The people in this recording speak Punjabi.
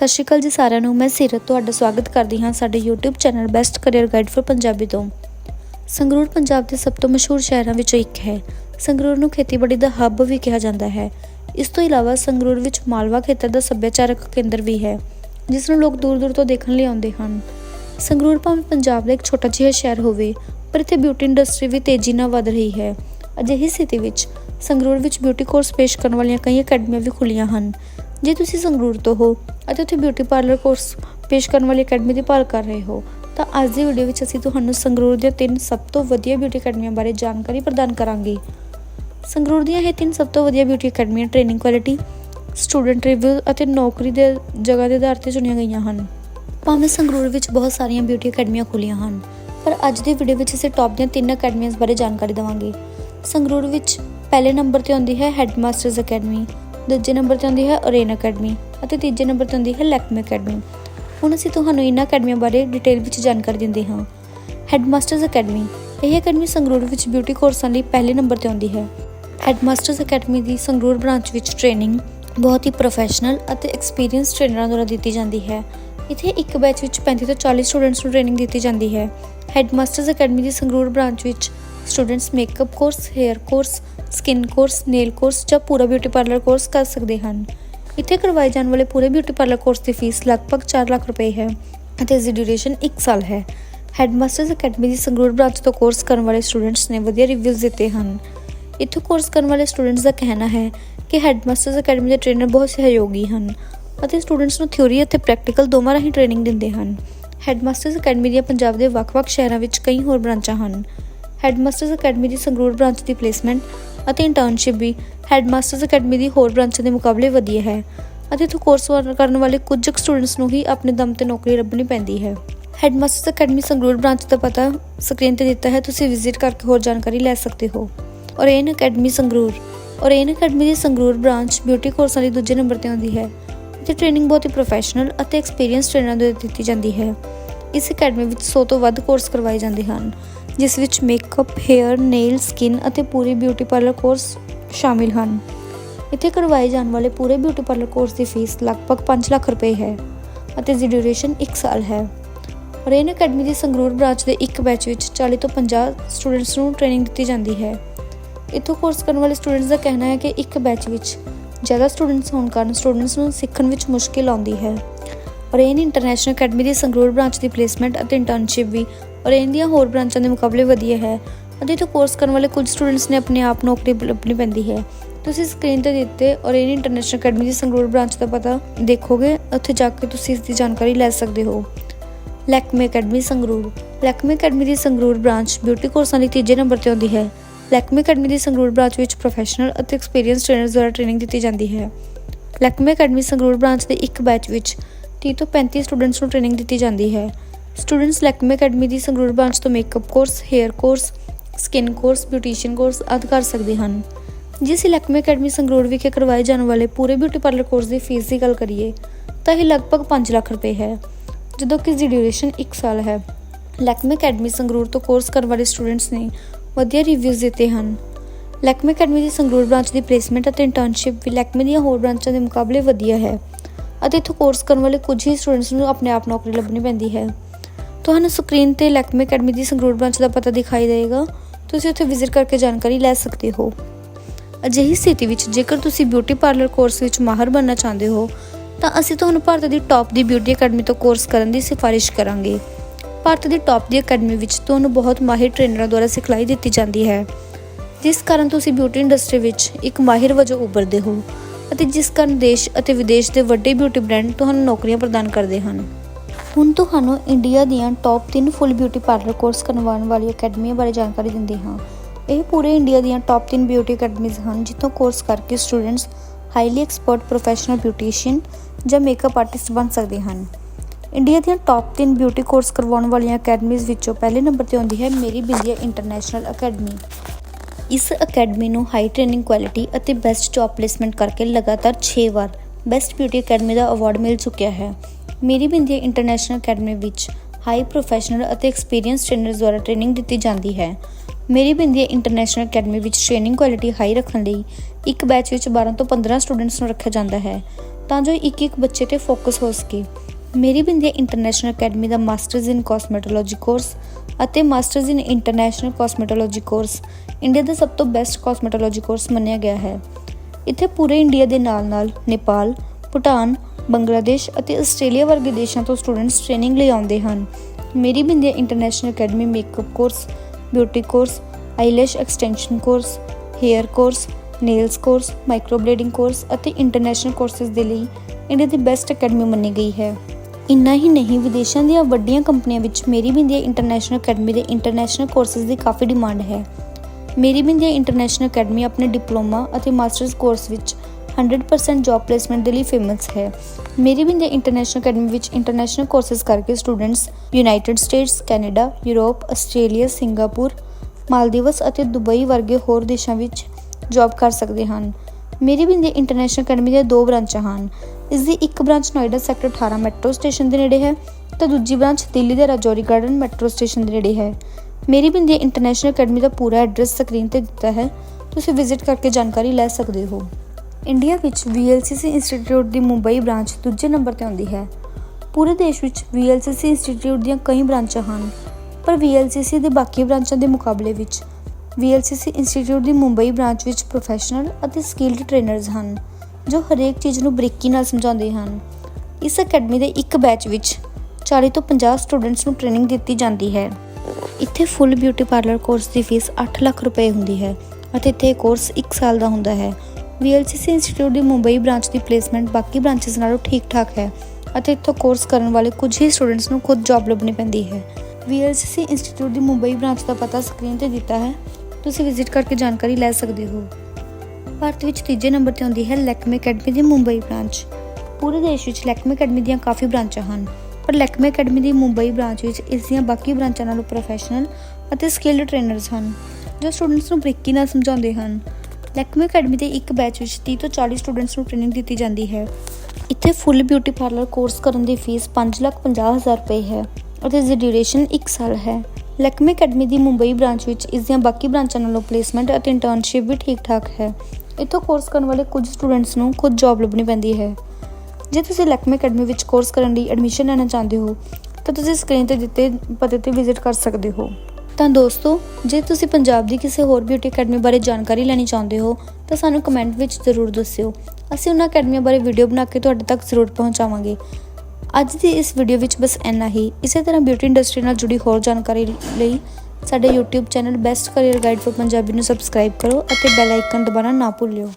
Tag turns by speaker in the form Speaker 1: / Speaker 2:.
Speaker 1: ਸਤਿ ਸ਼੍ਰੀ ਅਕਾਲ ਜੀ ਸਾਰਿਆਂ ਨੂੰ। ਮੈਂ ਸਿਰਤ ਤੁਹਾਡਾ ਸਵਾਗਤ ਕਰਦੀ ਹਾਂ ਸਾਡੇ YouTube channel best career guide for Punjabi ਤੋਂ। ਸੰਗਰੂਰ, ਪੰਜਾਬ ਦੇ ਸਭ ਤੋਂ ਮਸ਼ਹੂਰ ਸ਼ਹਿਰਾਂ ਵਿੱਚੋਂ ਇੱਕ ਹੈ। ਸੰਗਰੂਰ ਨੂੰ ਖੇਤੀਬਾੜੀ ਦਾ ਹੱਬ ਵੀ ਕਿਹਾ ਜਾਂਦਾ ਹੈ। ਇਸ ਤੋਂ ਇਲਾਵਾ ਸੰਗਰੂਰ ਵਿੱਚ ਮਾਲਵਾ ਖੇਤਰ ਦਾ ਸੱਭਿਆਚਾਰਕ ਕੇਂਦਰ ਵੀ ਹੈ, ਜਿਸ ਨੂੰ ਲੋਕ ਦੂਰ-ਦੂਰ ਤੋਂ ਦੇਖਣ ਲਈ ਆਉਂਦੇ ਹਨ। ਸੰਗਰੂਰ ਭਾਵੇਂ ਪੰਜਾਬ ਦਾ ਇੱਕ ਛੋਟਾ ਜਿਹਾ ਸ਼ਹਿਰ ਹੋਵੇ, ਪਰ ਇੱਥੇ ਬਿਊਟੀ ਇੰਡਸਟਰੀ ਵੀ ਤੇਜ਼ੀ ਨਾਲ ਵਧ ਰਹੀ ਹੈ। ਅਜਿਹੀ ਸਥਿਤੀ ਵਿੱਚ ਸੰਗਰੂਰ ਵਿੱਚ ਬਿਊਟੀ ਕੋਰਸ ਪੇਸ਼ ਕਰਨ ਵਾਲੀਆਂ ਕਈ ਅਕੈਡਮੀਆਂ ਵੀ ਖੁੱਲੀਆਂ ਹਨ ਜੇ ਤੁਸੀਂ ਸੰਗਰੂਰ ਤੋਂ ਹੋ ਅਤੇ ਉੱਥੇ ਬਿਊਟੀ ਪਾਰਲਰ ਕੋਰਸ ਪੇਸ਼ ਕਰਨ ਵਾਲੀ ਅਕੈਡਮੀ ਦੀ ਭਾਲ ਕਰ ਰਹੇ ਹੋ, ਤਾਂ ਅੱਜ ਦੀ ਵੀਡੀਓ ਵਿੱਚ ਅਸੀਂ ਤੁਹਾਨੂੰ ਸੰਗਰੂਰ ਦੀਆਂ ਤਿੰਨ ਸਭ ਤੋਂ ਵਧੀਆ ਬਿਊਟੀ ਅਕੈਡਮੀਆਂ ਬਾਰੇ ਜਾਣਕਾਰੀ ਪ੍ਰਦਾਨ ਕਰਾਂਗੇ। ਸੰਗਰੂਰ ਦੀਆਂ ਇਹ ਤਿੰਨ ਸਭ ਤੋਂ ਵਧੀਆ ਬਿਊਟੀ ਅਕੈਡਮੀਆਂ ਟ੍ਰੇਨਿੰਗ ਕੁਆਲਿਟੀ ਸਟੂਡੈਂਟ ਰਿਵਿਊ ਅਤੇ ਨੌਕਰੀ ਦੇ ਜਗ੍ਹਾ ਦੇ ਆਧਾਰ ਤੇ ਚੁਣੀਆਂ ਗਈਆਂ ਹਨ। ਭਾਵੇਂ ਸੰਗਰੂਰ ਵਿੱਚ ਬਹੁਤ ਸਾਰੀਆਂ ਬਿਊਟੀ ਅਕੈਡਮੀਆਂ ਖੁੱਲੀਆਂ ਹਨ, ਪਰ ਅੱਜ ਦੀ ਵੀਡੀਓ ਵਿੱਚ ਅਸੀਂ ਟੌਪ ਦੀਆਂ ਤਿੰਨ ਅਕੈਡਮੀਆਂ ਬਾਰੇ ਜਾਣਕਾਰੀ ਦੇਵਾਂਗੇ। ਸੰਗਰੂਰ ਵਿੱਚ ਪਹਿਲੇ ਨੰਬਰ ਤੇ ਆਉਂਦੀ ਹੈ ਹੈਡਮਾਸਟਰਸ ਅਕੈਡਮੀ ਦੂਜੇ ਨੰਬਰ ਤੇ ਆਉਂਦੀ ਹੈ ਓਰੇਨ ਅਕੈਡਮੀ ਅਤੇ ਤੀਜੇ ਨੰਬਰ ਤੇ ਆਉਂਦੀ ਹੈ ਲੈਕਮੇ ਅਕੈਡਮੀ। ਹੁਣ ਅਸੀਂ ਤੁਹਾਨੂੰ ਇਹਨਾਂ ਅਕੈਡਮੀਆਂ ਬਾਰੇ ਡਿਟੇਲ ਵਿੱਚ ਜਾਣਕਾਰੀ ਦਿੰਦੇ ਹਾਂ। ਹੈਡਮਾਸਟਰਸ ਅਕੈਡਮੀ ਇਹ ਅਕੈਡਮੀ ਸੰਗਰੂਰ ਵਿੱਚ ਬਿਊਟੀ ਕੋਰਸਾਂ ਲਈ ਪਹਿਲੇ ਨੰਬਰ ਤੇ ਆਉਂਦੀ ਹੈ। ਹੈਡਮਾਸਟਰਸ ਅਕੈਡਮੀ ਦੀ ਸੰਗਰੂਰ ਬ੍ਰਾਂਚ ਵਿੱਚ ਟ੍ਰੇਨਿੰਗ ਬਹੁਤ ਹੀ ਪ੍ਰੋਫੈਸ਼ਨਲ ਅਤੇ ਐਕਸਪੀਰੀਅੰਸ ਟ੍ਰੇਨਰਾਂ ਦੁਆਰਾ ਦਿੱਤੀ ਜਾਂਦੀ ਹੈ। ਇੱਥੇ ਇੱਕ ਬੈਚ ਵਿੱਚ 35 ਤੋਂ 40 ਸਟੂਡੈਂਟਸ ਨੂੰ ਟ੍ਰੇਨਿੰਗ ਦਿੱਤੀ ਜਾਂਦੀ ਹੈ। ਹੈਡਮਾਸਟਰਸ ਅਕੈਡਮੀ ਦੀ ਸੰਗਰੂਰ ਬ੍ਰਾਂਚ ਵਿੱਚ students makeup course hair course skin course nail course ਜਾਂ ਪੂਰਾ ਬਿਊਟੀ ਪਾਰਲਰ ਕੋਰਸ ਕਰ ਸਕਦੇ ਹਨ। ਇੱਥੇ ਕਰਵਾਏ ਜਾਣ ਵਾਲੇ ਪੂਰੇ ਬਿਊਟੀ ਪਾਰਲਰ ਕੋਰਸ ਦੀ ਫੀਸ ਲਗਭਗ 4 ਲੱਖ ਰੁਪਏ ਹੈ ਅਤੇ ਇਸ ਦੀ ਡਿਊਰੇਸ਼ਨ 1 ਸਾਲ ਹੈ। ਹੈਡਮਾਸਟਰਸ ਅਕੈਡਮੀ ਦੀ ਸੰਗਰੂਰ ਬ੍ਰਾਂਚ ਤੋਂ ਕੋਰਸ ਕਰਨ ਵਾਲੇ ਸਟੂਡੈਂਟਸ ਨੇ ਵਧੀਆ ਰਿਵਿਊਜ਼ ਦਿੱਤੇ ਹਨ। ਇੱਥੋਂ ਕੋਰਸ ਕਰਨ ਵਾਲੇ ਸਟੂਡੈਂਟਸ ਦਾ ਕਹਿਣਾ ਹੈ ਕਿ ਹੈਡਮਾਸਟਰਸ ਅਕੈਡਮੀ ਦੇ ਟ੍ਰੇਨਰ ਬਹੁਤ ਸਹਿਯੋਗੀ ਹਨ ਅਤੇ ਸਟੂਡੈਂਟਸ ਨੂੰ ਥਿਊਰੀ ਅਤੇ ਪ੍ਰੈਕਟੀਕਲ ਦੋਵਾਂ ਰਾਹੀਂ ਟ੍ਰੇਨਿੰਗ ਦਿੰਦੇ ਹਨ। ਹੈਡਮਾਸਟਰਸ ਅਕੈਡਮੀ ਦੀਆਂ ਪੰਜਾਬ ਦੇ ਵੱਖ-ਵੱਖ ਸ਼ਹਿਰਾਂ ਵਿੱਚ ਕਈ ਹੋਰ ਬ੍ਰਾਂਚਾਂ ਹਨ। ਹੈਡਮਾਸਟਰਸ ਅਕੈਡਮੀ ਦੀ ਸੰਗਰੂਰ ਬ੍ਰਾਂਚ ਦੀ ਪਲੇਸਮੈਂਟ ਅਤੇ ਇੰਟਰਨਸ਼ਿਪ ਵੀ ਹੈਡਮਾਸਟਰਸ ਅਕੈਡਮੀ ਦੀ ਹੋਰ ਬ੍ਰਾਂਚਾਂ ਦੇ ਮੁਕਾਬਲੇ ਵਧੀਆ ਹੈ ਅਤੇ ਇੱਥੋਂ ਕੋਰਸ ਕਰਨ ਵਾਲੇ ਕੁਝ ਸਟੂਡੈਂਟਸ ਨੂੰ ਹੀ ਆਪਣੇ ਦਮ ਤੇ ਨੌਕਰੀ ਲੱਭਣੀ ਪੈਂਦੀ ਹੈ। ਹੈਡਮਾਸਟਰਸ ਅਕੈਡਮੀ ਸੰਗਰੂਰ ਬ੍ਰਾਂਚ ਦਾ ਪਤਾ ਸਕਰੀਨ ਤੇ ਦਿੱਤਾ ਹੈ, ਤੁਸੀਂ ਵਿਜ਼ਿਟ ਕਰਕੇ ਹੋਰ ਜਾਣਕਾਰੀ ਲੈ ਸਕਦੇ ਹੋ। Orane academy Sangrur. Orane academy ਦੀ ਸੰਗਰੂਰ ਬ੍ਰਾਂਚ ਬਿਊਟੀ ਕੋਰਸਾਂ ਲਈ ਦੂਜੇ ਨੰਬਰ ਤੇ ਆਉਂਦੀ ਹੈ, ਇੱਥੇ ਟ੍ਰੇਨਿੰਗ ਬਹੁਤ ਹੀ ਪ੍ਰੋਫੈਸ਼ਨਲ ਅਤੇ ਐਕਸਪੀਰੀਅੰਸ ਟ੍ਰੇਨਰਾਂ ਦੁਆਰਾ ਦਿੱਤੀ ਜਾਂਦੀ ਹੈ। ਇਸ ਅਕੈਡਮੀ ਵਿੱਚ 100 ਤੋਂ ਵੱਧ ਕੋਰਸ ਕਰਵਾਏ ਜਾਂਦੇ ਹਨ ਜਿਸ ਵਿੱਚ ਮੇਕਅਪ, ਹੇਅਰ, ਨੇਲ, ਸਕਿਨ ਅਤੇ ਪੂਰੇ ਬਿਊਟੀ ਪਾਰਲਰ ਕੋਰਸ ਸ਼ਾਮਿਲ ਹਨ। ਇੱਥੇ ਕਰਵਾਏ ਜਾਣ ਵਾਲੇ ਪੂਰੇ ਬਿਊਟੀ ਪਾਰਲਰ ਕੋਰਸ ਦੀ ਫੀਸ ਲਗਭਗ 5 ਲੱਖ ਰੁਪਏ ਹੈ ਅਤੇ ਇਸ ਦੀ ਡਿਊਰੇਸ਼ਨ 1 ਸਾਲ ਹੈ। ਰੇਨ ਅਕੈਡਮੀ ਦੀ ਸੰਗਰੂਰ ਬ੍ਰਾਂਚ ਦੇ ਇੱਕ ਬੈਚ ਵਿੱਚ 40 ਤੋਂ 50 ਸਟੂਡੈਂਟਸ ਨੂੰ ਟ੍ਰੇਨਿੰਗ ਦਿੱਤੀ ਜਾਂਦੀ ਹੈ। ਇੱਥੋਂ ਕੋਰਸ ਕਰਨ ਵਾਲੇ ਸਟੂਡੈਂਟਸ ਦਾ ਕਹਿਣਾ ਹੈ ਕਿ ਇੱਕ ਬੈਚ ਵਿੱਚ ਜ਼ਿਆਦਾ ਸਟੂਡੈਂਟਸ ਹੋਣ ਕਾਰਨ ਸਟੂਡੈਂਟਸ ਨੂੰ ਸਿੱਖਣ ਵਿੱਚ ਮੁਸ਼ਕਿਲ ਆਉਂਦੀ ਹੈ। ਔਰੇਨ ਇੰਟਰਨੈਸ਼ਨਲ ਅਕੈਡਮੀ ਦੀ ਸੰਗਰੂਰ ਬ੍ਰਾਂਚ ਦੀ ਪਲੇਸਮੈਂਟ ਅਤੇ ਇੰਟਰਨਸ਼ਿਪ ਵੀ। ਔਰੇਨ ਦੀਆਂ ਹੋਰ ਬ੍ਰਾਂਚਾਂ ਦੇ ਮੁਕਾਬਲੇ ਵਧੀਆ ਹੈ। ਅਤੇ ਇੱਥੇ ਕੋਰਸ ਕਰਨ ਵਾਲੇ ਕੁਝ ਸਟੂਡੈਂਟਸ ਨੇ ਆਪਣੇ ਆਪ ਨੌਕਰੀ ਲੱਭਣੀ ਪੈਂਦੀ ਹੈ। ਤੁਸੀਂ ਸਕਰੀਨ ਤੇ ਦਿੱਤੇ ਔਰੇਨ ਇੰਟਰਨੈਸ਼ਨਲ ਅਕੈਡਮੀ ਦੀ ਸੰਗਰੂਰ ਬ੍ਰਾਂਚ ਦਾ ਪਤਾ ਦੇਖੋਗੇ, ਉੱਥੇ ਜਾ ਕੇ ਤੁਸੀਂ ਇਸ ਦੀ ਜਾਣਕਾਰੀ ਲੈ ਸਕਦੇ ਹੋ। ਲੈਕਮੇ ਅਕੈਡਮੀ ਸੰਗਰੂਰ। ਲੈਕਮੇ ਅਕੈਡਮੀ ਦੀ ਸੰਗਰੂਰ ਬ੍ਰਾਂਚ ਬਿਊਟੀ ਕੋਰਸਾਂ ਲਈ ਤੀਜੇ ਨੰਬਰ ਤੇ ਆਉਂਦੀ ਹੈ। ਲੈਕਮੇ ਅਕੈਡਮੀ ਦੀ ਸੰਗਰੂਰ ਬ੍ਰਾਂਚ ਵਿੱਚ ਪ੍ਰੋਫੈਸ਼ਨਲ ਅਤੇ ਐਕਸਪੀਰੀਅੰਸ ਟ੍ਰੇਨਰਸ ਦੁਆਰਾ ਟ੍ਰੇਨਿੰਗ ਦਿੱਤੀ ਜਾਂਦੀ ਹੈ। ਲੈਕਮੇ ਅਕੈਡਮੀ ਸੰਗਰੂਰ ਬ੍ਰਾਂਚ ਦੇ ਇੱਕ ਬੈਚ ਵਿੱਚ 30 ਤੋਂ 35 ਸਟੂਡੈਂਟਸ ਨੂੰ ਟ੍ਰੇਨਿੰਗ ਦਿੱਤੀ ਜਾਂਦੀ ਹੈ। ਸਟੂਡੈਂਟਸ ਲੈਕਮੇ ਅਕੈਡਮੀ ਦੀ ਸੰਗਰੂਰ ਬ੍ਰਾਂਚ ਤੋਂ makeup course hair course skin course beautician course ਆਦਿ ਕਰ ਸਕਦੇ ਹਨ। ਜੇ ਅਸੀਂ ਲੈਕਮੇ ਅਕੈਡਮੀ ਸੰਗਰੂਰ ਵਿਖੇ ਕਰਵਾਏ ਜਾਣ ਵਾਲੇ ਪੂਰੇ ਬਿਊਟੀ ਪਾਰਲਰ ਕੋਰਸ ਦੀ ਫੀਸ ਦੀ ਗੱਲ ਕਰੀਏ, ਤਾਂ ਇਹ ਲਗਭਗ 5 ਲੱਖ ਰੁਪਏ ਹੈ, ਜਦੋਂ ਕਿ ਇਸ ਦੀ ਡਿਊਰੇਸ਼ਨ 1 ਸਾਲ ਹੈ। ਲੈਕਮੇ ਅਕੈਡਮੀ ਸੰਗਰੂਰ ਤੋਂ ਕੋਰਸ ਕਰਨ ਵਾਲੇ ਸਟੂਡੈਂਟਸ ਨੇ ਵਧੀਆ ਰਿਵਿਊਜ਼ ਦਿੱਤੇ ਹਨ। ਲੈਕਮੇ ਅਕੈਡਮੀ ਦੀ ਸੰਗਰੂਰ ਬ੍ਰਾਂਚ ਦੀ ਪਲੇਸਮੈਂਟ ਅਤੇ ਇੰਟਰਨਸ਼ਿਪ ਵੀ ਲੈਕਮੇ ਦੀਆਂ ਹੋਰ ਬ੍ਰਾਂਚਾਂ ਦੇ ਮੁਕਾਬਲੇ ਵਧੀਆ ਹੈ। ਅਤੇ ਇੱਥੋਂ ਕੋਰਸ ਕਰਨ ਵਾਲੇ ਕੁਝ ਹੀ ਸਟੂਡੈਂਟਸ ਨੂੰ ਆਪਣੇ ਆਪ ਨੌਕਰੀ ਲੱਭਣੀ ਪੈਂਦੀ ਹੈ। ਤੁਹਾਨੂੰ ਸਕਰੀਨ ਤੇ ਲੈਕਮੇ ਅਕੈਡਮੀ ਦੀ ਸੰਗਰੂਰ ਬ੍ਰਾਂਚ ਦਾ ਪਤਾ ਦਿਖਾਈ ਦੇਵੇਗਾ। ਤੁਸੀਂ ਉੱਥੇ ਵਿਜ਼ਿਟ ਕਰਕੇ ਜਾਣਕਾਰੀ ਲੈ ਸਕਦੇ ਹੋ। ਅਜਿਹੀ ਸਥਿਤੀ ਵਿੱਚ ਜੇਕਰ ਤੁਸੀਂ ਬਿਊਟੀ ਪਾਰਲਰ ਕੋਰਸ ਵਿੱਚ ਮਾਹਰ ਬਣਨਾ ਚਾਹੁੰਦੇ ਹੋ, ਤਾਂ ਅਸੀਂ ਤੁਹਾਨੂੰ ਭਾਰਤ ਦੀ ਟੌਪ ਦੀ ਬਿਊਟੀ ਅਕੈਡਮੀ ਤੋਂ ਕੋਰਸ ਕਰਨ ਦੀ ਸਿਫਾਰਿਸ਼ ਕਰਾਂਗੇ। ਭਾਰਤ ਦੀ ਟੌਪ ਦੀ ਅਕੈਡਮੀ ਵਿੱਚ ਤੁਹਾਨੂੰ ਬਹੁਤ ਮਾਹਿਰ ਟ੍ਰੇਨਰਾਂ ਦੁਆਰਾ ਸਿਖਲਾਈ ਦਿੱਤੀ ਜਾਂਦੀ ਹੈ। ਜਿਸ ਕਾਰਨ ਤੁਸੀਂ ਬਿਊਟੀ ਇੰਡਸਟਰੀ ਵਿੱਚ ਇੱਕ ਮਾਹਿਰ ਵਜੋਂ ਉੱਭਰਦੇ ਹੋ। ਅਤੇ ਜਿਸ ਕਾਰਨ ਦੇਸ਼ ਅਤੇ ਵਿਦੇਸ਼ ਦੇ ਵੱਡੇ ਬਿਊਟੀ ਬ੍ਰਾਂਡ ਤੁਹਾਨੂੰ ਨੌਕਰੀਆਂ ਪ੍ਰਦਾਨ ਕਰਦੇ ਹਨ। ਹੁਣ ਤੁਹਾਨੂੰ ਇੰਡੀਆ ਦੀਆਂ top 3 full beauty parlour course ਕਰਵਾਉਣ ਵਾਲੀ ਅਕੈਡਮੀਆਂ ਬਾਰੇ ਜਾਣਕਾਰੀ ਦਿੰਦੇ ਹਾਂ। ਇਹ ਪੂਰੇ ਇੰਡੀਆ ਦੀਆਂ ਟੌਪ 3 ਬਿਊਟੀ ਅਕੈਡਮੀਜ਼ ਹਨ, ਜਿੱਥੋਂ ਕੋਰਸ ਕਰਕੇ students highly expert professional beautician ਜਾਂ ਮੇਕਅਪ ਆਰਟਿਸਟ ਬਣ ਸਕਦੇ ਹਨ। ਇੰਡੀਆ ਦੀਆਂ ਟੌਪ 3 ਬਿਊਟੀ ਕੋਰਸ ਕਰਵਾਉਣ ਵਾਲੀਆਂ ਅਕੈਡਮੀਜ਼ ਵਿੱਚੋਂ ਪਹਿਲੇ ਨੰਬਰ ਤੇ ਆਉਂਦੀ ਹੈ ਮੇਰੀ ਬਿੰਦੀਆ ਇੰਟਰਨੈਸ਼ਨਲ ਅਕੈਡਮੀ ਇਸ ਅਕੈਡਮੀ ਨੂੰ ਹਾਈ ਟ੍ਰੇਨਿੰਗ ਕੁਆਲਿਟੀ ਅਤੇ ਬੈਸਟ ਜੌਬ ਪਲੇਸਮੈਂਟ ਕਰਕੇ ਲਗਾਤਾਰ 6 ਵਾਰ ਬੈਸਟ ਬਿਊਟੀ ਅਕੈਡਮੀ ਦਾ ਅਵਾਰਡ ਮਿਲ ਚੁੱਕਿਆ ਹੈ। ਮੇਰੀ ਬਿੰਦੀਆ ਇੰਟਰਨੈਸ਼ਨਲ ਅਕੈਡਮੀ ਵਿੱਚ ਹਾਈ ਪ੍ਰੋਫੈਸ਼ਨਲ ਅਤੇ ਐਕਸਪੀਰੀਅੰਸ ਟ੍ਰੇਨਰਸ ਦੁਆਰਾ ਟ੍ਰੇਨਿੰਗ ਦਿੱਤੀ ਜਾਂਦੀ ਹੈ। ਮੇਰੀ ਬਿੰਦੀਆ ਇੰਟਰਨੈਸ਼ਨਲ ਅਕੈਡਮੀ ਵਿੱਚ ਟ੍ਰੇਨਿੰਗ ਕੁਆਲਿਟੀ ਹਾਈ ਰੱਖਣ ਲਈ ਇੱਕ ਬੈਚ ਵਿੱਚ 12 ਤੋਂ 15 ਸਟੂਡੈਂਟਸ ਨੂੰ ਰੱਖਿਆ ਜਾਂਦਾ ਹੈ ਤਾਂ ਜੋ ਇੱਕ ਇੱਕ ਬੱਚੇ ਤੇ ਫੋਕਸ ਹੋ ਸਕੇ। ਮੇਰੀ ਬਿੰਦੀਆ ਇੰਟਰਨੈਸ਼ਨਲ ਅਕੈਡਮੀ ਦਾ ਮਾਸਟਰਜ਼ ਇਨ ਕਾਸਮੈਟੋਲੋਜੀ ਕੋਰਸ ਅਤੇ masters in international cosmetology course India ਦਾ ਸਭ ਤੋਂ ਬੈਸਟ ਕਾਸਮੈਟੋਲੋਜੀ ਕੋਰਸ ਮੰਨਿਆ ਗਿਆ ਹੈ। ਇੱਥੇ ਪੂਰੇ ਇੰਡੀਆ ਦੇ ਨਾਲ-ਨਾਲ ਨੇਪਾਲ, ਭੂਟਾਨ, ਬੰਗਲਾਦੇਸ਼ ਅਤੇ ਆਸਟ੍ਰੇਲੀਆ ਵਰਗੇ ਦੇਸ਼ਾਂ ਤੋਂ ਸਟੂਡੈਂਟਸ ਟ੍ਰੇਨਿੰਗ ਲਈ ਆਉਂਦੇ ਹਨ। Meri Bindiya international academy makeup course beauty course eyelash extension course hair course nails course microblading course ਅਤੇ ਇੰਟਰਨੈਸ਼ਨਲ ਕੋਰਸਸ ਦੇ ਲਈ ਇੰਡੀਆ ਦੀ ਬੈਸਟ ਅਕੈਡਮੀ ਮੰਨੀ ਗਈ ਹੈ। ਇੰਨਾ ਹੀ ਨਹੀਂ ਵਿਦੇਸ਼ਾਂ ਦੀਆਂ ਵੱਡੀਆਂ ਕੰਪਨੀਆਂ ਵਿੱਚ ਮੇਰੀ ਬਿੰਦੀਆਂ ਇੰਟਰਨੈਸ਼ਨਲ ਅਕੈਡਮੀ ਦੇ ਇੰਟਰਨੈਸ਼ਨਲ ਕੋਰਸਸ ਦੀ ਕਾਫੀ ਡਿਮਾਂਡ ਹੈ। ਮੇਰੀ ਬਿੰਦੀਆਂ ਇੰਟਰਨੈਸ਼ਨਲ ਅਕੈਡਮੀ ਆਪਣੇ ਡਿਪਲੋਮਾ ਅਤੇ ਮਾਸਟਰਸ ਕੋਰਸ ਵਿੱਚ 100% ਜੌਬ ਪਲੇਸਮੈਂਟ ਦੇ ਲਈ ਫੇਮਸ ਹੈ। ਮੇਰੀ ਬਿੰਦੀਆਂ ਇੰਟਰਨੈਸ਼ਨਲ ਅਕੈਡਮੀ ਵਿੱਚ ਇੰਟਰਨੈਸ਼ਨਲ ਕੋਰਸਸ ਕਰਕੇ students United States Canada Europe Australia Singapore Maldives ਅਤੇ ਦੁਬਈ ਵਰਗੇ ਹੋਰ ਦੇਸ਼ਾਂ ਵਿੱਚ ਜੌਬ ਕਰ ਸਕਦੇ ਹਨ। ਮੇਰੀ ਬਿੰਦੀਆਂ ਇੰਟਰਨੈਸ਼ਨਲ ਅਕੈਡਮੀ ਦੀਆਂ ਦੋ ਬ੍ਰਾਂਚਾਂ ਹਨ। ਇਸ ਦੀ ਇੱਕ branch Noida sector 18 metro station ਦੇ ਨੇੜੇ ਹੈ ਤੇ ਦੂਜੀ ਬ੍ਰਾਂਚ ਦਿੱਲੀ ਦੇ ਰਾਜੌਰੀ ਗਾਰਡਨ ਮੈਟਰੋ ਸਟੇਸ਼ਨ ਦੇ ਨੇੜੇ ਹੈ। ਮੇਰੀ ਬਿੰਦੀ ਇੰਟਰਨੈਸ਼ਨਲ ਅਕੈਡਮੀ ਦਾ ਪੂਰਾ ਐਡਰੈਸ ਸਕਰੀਨ ਤੇ ਦਿੱਤਾ ਹੈ ਤੁਸੀਂ ਵਿਜ਼ਿਟ ਕਰਕੇ ਜਾਣਕਾਰੀ ਲੈ ਸਕਦੇ ਹੋ ਇੰਡੀਆ ਵਿੱਚ VLCC ਇੰਸਟੀਚਿਊਟ ਦੀ ਮੁੰਬਈ ਬ੍ਰਾਂਚ ਦੂਜੇ ਨੰਬਰ ਤੇ ਆਉਂਦੀ ਹੈ ਪੂਰੇ ਦੇਸ਼ ਵਿੱਚ VLCC ਇੰਸਟੀਚਿਊਟ ਦੀਆਂ ਕਈ ਬ੍ਰਾਂਚਾਂ ਹਨ ਪਰ VLCC ਦੇ ਬਾਕੀ ਬ੍ਰਾਂਚਾਂ ਦੇ ਮੁਕਾਬਲੇ ਵਿੱਚ VLCC ਇੰਸਟੀਚਿਊਟ ਦੀ ਮੁੰਬਈ ਬ੍ਰਾਂਚ ਵਿੱਚ ਪ੍ਰੋਫੈਸ਼ਨਲ ਅਤੇ ਸਕਿਲਡ ਟ੍ਰੇਨਰਸ ਹਨ ਜੋ ਹਰੇਕ ਚੀਜ਼ ਨੂੰ ਬਰੀਕੀ ਨਾਲ ਸਮਝਾਉਂਦੇ ਹਨ ਇਸ ਅਕੈਡਮੀ ਦੇ ਇੱਕ ਬੈਚ ਵਿੱਚ 40 ਤੋਂ 50 ਸਟੂਡੈਂਟਸ ਨੂੰ ਟ੍ਰੇਨਿੰਗ ਦਿੱਤੀ ਜਾਂਦੀ ਹੈ ਇੱਥੇ ਫੁੱਲ ਬਿਊਟੀ ਪਾਰਲਰ ਕੋਰਸ ਦੀ ਫੀਸ 8 ਲੱਖ ਰੁਪਏ ਹੁੰਦੀ ਹੈ ਅਤੇ ਇੱਥੇ ਇਹ ਕੋਰਸ 1 ਸਾਲ ਦਾ ਹੁੰਦਾ ਹੈ। VLCC ਇੰਸਟੀਚਿਊਟ ਦੀ ਮੁੰਬਈ ਬ੍ਰਾਂਚ ਦੀ ਪਲੇਸਮੈਂਟ ਬਾਕੀ ਬ੍ਰਾਂਚਸ ਨਾਲੋਂ ਠੀਕ-ਠਾਕ ਹੈ ਅਤੇ ਇੱਥੋਂ ਕੋਰਸ ਕਰਨ ਵਾਲੇ ਕੁਝ ਹੀ ਸਟੂਡੈਂਟਸ ਨੂੰ ਖੁਦ ਜੌਬ ਲੱਭਣੀ ਪੈਂਦੀ ਹੈ। VLCC ਇੰਸਟੀਚਿਊਟ ਦੀ ਮੁੰਬਈ ਬ੍ਰਾਂਚ ਦਾ ਪਤਾ ਸਕਰੀਨ ਤੇ ਦਿੱਤਾ ਹੈ। ਤੁਸੀਂ ਵਿਜ਼ਿਟ ਕਰਕੇ ਜਾਣਕਾਰੀ ਲੈ ਸਕਦੇ ਹੋ। ਭਾਰਤ ਵਿੱਚ ਤੀਜੇ ਨੰਬਰ ਤੇ ਆਉਂਦੀ ਹੈ ਲੈਕਮੇ ਅਕੈਡਮੀ ਦੀ ਮੁੰਬਈ ਬ੍ਰਾਂਚ ਪੂਰੇ ਦੇਸ਼ ਵਿੱਚ ਲੈਕਮੇ ਅਕੈਡਮੀ ਦੀਆਂ ਕਾਫੀ ਬ੍ਰਾਂਚਾਂ ਹਨ। ਪਰ ਲੈਕਮੇ ਅਕੈਡਮੀ ਦੀ ਮੁੰਬਈ ਬ੍ਰਾਂਚ ਵਿੱਚ ਇਸ ਦੀਆਂ ਬਾਕੀ ਬ੍ਰਾਂਚਾਂ ਨਾਲੋਂ ਪ੍ਰੋਫੈਸ਼ਨਲ ਅਤੇ ਸਕਿਲਡ ਟ੍ਰੇਨਰਸ ਹਨ ਜੋ ਸਟੂਡੈਂਟਸ ਨੂੰ ਬਰੀਕੀ ਨਾਲ ਸਮਝਾਉਂਦੇ ਹਨ। ਲੈਕਮੇ ਅਕੈਡਮੀ ਦੇ ਇੱਕ ਬੈਚ ਵਿੱਚ 30 ਤੋਂ 40 ਸਟੂਡੈਂਟਸ ਨੂੰ ਟ੍ਰੇਨਿੰਗ ਦਿੱਤੀ ਜਾਂਦੀ ਹੈ। ਇੱਥੇ ਫੁੱਲ ਬਿਊਟੀ ਪਾਰਲਰ ਕੋਰਸ ਕਰਨ ਦੀ ਫੀਸ 5,50,000 ਰੁਪਏ ਹੈ ਅਤੇ ਇਸ ਦੀ ਡਿਊਰੇਸ਼ਨ 1 ਸਾਲ ਹੈ। ਲੈਕਮੇ ਅਕੈਡਮੀ ਦੀ ਮੁੰਬਈ ਬ੍ਰਾਂਚ ਵਿੱਚ ਇਸ ਦੀਆਂ ਬਾਕੀ ਬ੍ਰਾਂਚਾਂ ਨਾਲੋਂ ਪਲੇਸਮੈਂਟ ਅਤੇ ਇੰਟਰਨਸ਼ਿਪ ਵੀ ਠੀਕ-ਠਾਕ ਹੈ। ਇੱਥੋਂ ਕੋਰਸ ਕਰਨ ਵਾਲੇ ਕੁਝ ਸਟੂਡੈਂਟਸ ਨੂੰ ਖੁਦ ਜੌਬ ਲੱਭਣੀ ਪੈਂਦੀ ਹੈ। ਜੇ ਤੁਸੀਂ ਲੈਕਮੇ ਅਕੈਡਮੀ ਵਿੱਚ ਕੋਰਸ ਕਰਨ ਲਈ ਐਡਮਿਸ਼ਨ ਲੈਣਾ ਚਾਹੁੰਦੇ ਹੋ, ਤਾਂ ਤੁਸੀਂ ਸਕਰੀਨ ਤੇ ਦਿੱਤੇ ਪਤੇ ਤੇ ਵਿਜ਼ਿਟ ਕਰ ਸਕਦੇ ਹੋ। ਤਾਂ ਦੋਸਤੋ, ਜੇ ਤੁਸੀਂ ਪੰਜਾਬ ਦੀ ਕਿਸੇ ਹੋਰ ਬਿਊਟੀ ਅਕੈਡਮੀ ਬਾਰੇ ਜਾਣਕਾਰੀ ਲੈਣੀ ਚਾਹੁੰਦੇ ਹੋ, ਤਾਂ ਸਾਨੂੰ ਕਮੈਂਟ ਵਿੱਚ ਜ਼ਰੂਰ ਦੱਸਿਓ। ਅਸੀਂ ਉਹਨਾਂ ਅਕੈਡਮੀਆਂ ਬਾਰੇ ਵੀਡੀਓ ਬਣਾ ਕੇ ਤੁਹਾਡੇ ਤੱਕ ਜ਼ਰੂਰ ਪਹੁੰਚਾਵਾਂਗੇ। ਅੱਜ ਦੀ ਇਸ ਵੀਡੀਓ ਵਿੱਚ ਬਸ ਇੰਨਾ ਹੀ। ਇਸੇ ਤਰ੍ਹਾਂ ਬਿਊਟੀ ਇੰਡਸਟਰੀ ਨਾਲ ਜੁੜੀ ਹੋਰ ਜਾਣਕਾਰੀ ਲਈ ਸਾਡੇ YouTube channel best career guide for Punjabi ਨੂੰ ਸਬਸਕ੍ਰਾਈਬ ਕਰੋ ਅਤੇ ਬੈਲ ਆਈਕਨ ਦਬਾਉਣਾ ਨਾ ਭੁੱਲਿਓ।